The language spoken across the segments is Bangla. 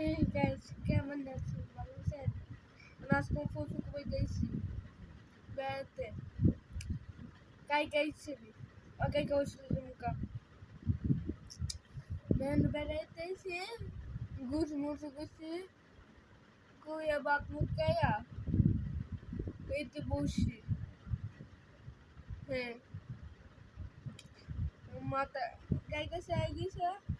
Hey guys, Kevin Nelson, my said, and I'm going for some quick guys. But, guy guys, silly. Okay, go to the Muka. मैंने बताते से घुस मुस घुस कोई अब आप मुझ गया इतने बोशी है माता क्या कैसे आएगी सर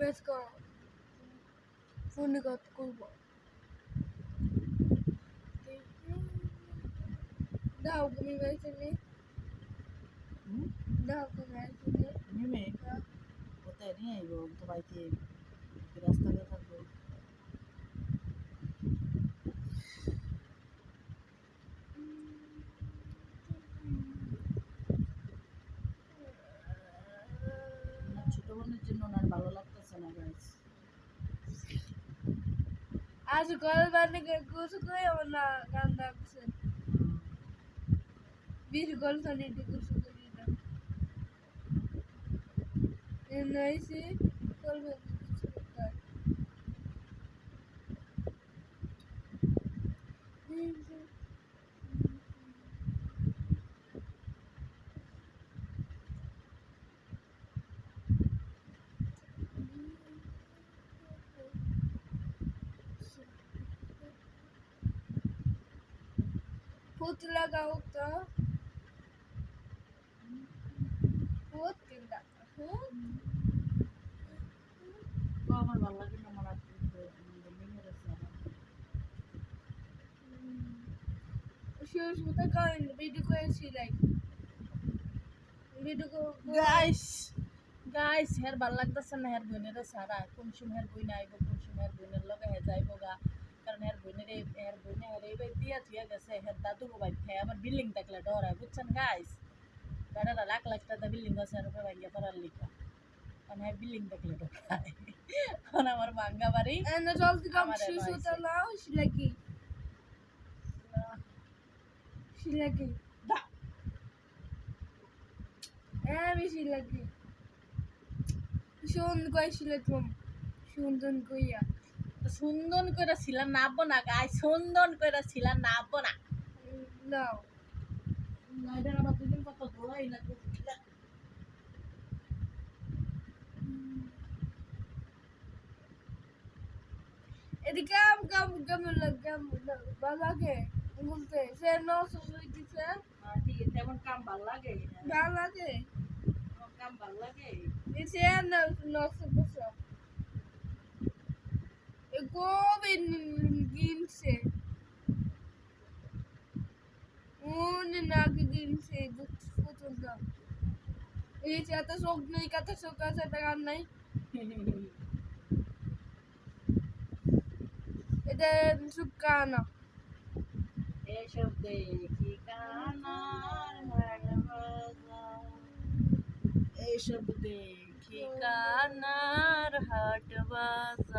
Let's go. ফোন কত করব দাও তুমি হুম? দাও তুমি গেছিলে নেমে কোথায় নিয়ে আইব তো বাড়িতে রাস্তাতে থাকব ছোট বোনের জন্য ওনার ভালো লাগতেছে না গাইস আজ কল বানে কুছ কই না গান ডাকছে বীর গল সানি কুছ কই না এ কল বানে কুছ কই Put लगाओ तो Put किंदा তো আমার ভালো লাগে না আমার আর নেমে গেছে Shoes with a gun, video ko yung silay. Video ko, guys guys হের ভাল লাগতেছে না হের বোনের সারা কোন সময় হের বই আইব কোন সময় হের বোনের বাই দিয়া থুয়া গেছে হের দাদু বাই খাই আবার বিল্ডিং থাকলে ডর হয় বুঝছেন গাইস বেড়ারা লাখ লাখ টাকা বিল্ডিং আছে আর উপরে ভাঙ্গিয়া পড়ার লিখা কারণ হ্যাঁ বিল্ডিং থাকলে ডর হয় এখন আমার ভাঙ্গা বাড়ি lao, she like it. She like it. The ko she সুন্দর করে ছিলা নাবো না গাইস সুন্দর করে ছিলা নাবো না। No. এটা আবার দুদিন কত দোলাই না এদিকে কাম কাম কাম লাগাম বালাগে বলতে। সে ন দিছে। তেমন কাম ভালো লাগে। কাম ভালো লাগে। দিছে ন ন গোবে গিনছে dut fotos da. এই এত শোক নেই কত শোক আছে টাকা নাই এটা সুকানা এসব দেখি কানার এসব দেখি কানার হাট বাজা